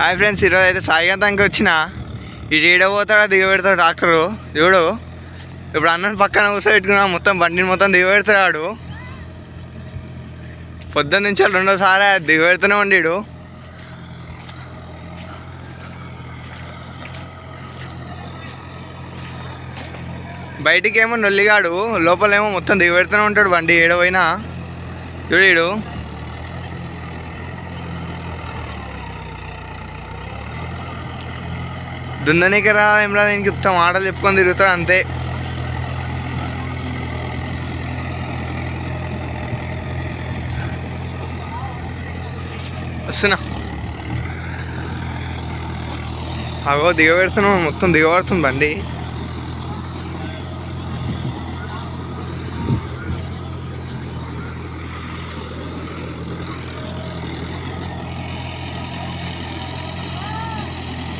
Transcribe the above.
Hi friends ఈరోజు అయితే సాయిగంతానికి వచ్చిన ఇటు ఈడ పోతాడా దిగబెడతాడు డాక్టరు? చూడు. ఇప్పుడు అన్నం పక్కన కూర్చోబెట్టుకున్నా మొత్తం బండిని మొత్తం దిగబెడతాడు పొద్దున్న నుంచి రెండోసారి దిగబెడుతూనే ఉండేడు. బయటికి ఏమో నొల్లిగాడు లోపలేమో మొత్తం దిగబెడుతూనే ఉంటాడు బండి ఏడవైనా. చూడు దున్ననీకి రా ఏం రా నేను చెప్తాం ఆటలు చెప్పుకొని తిరుగుతాడు అంతే. వస్తున్నా. అగో దిగబెడుతున్నాం మొత్తం దిగబడుతుంది బండి.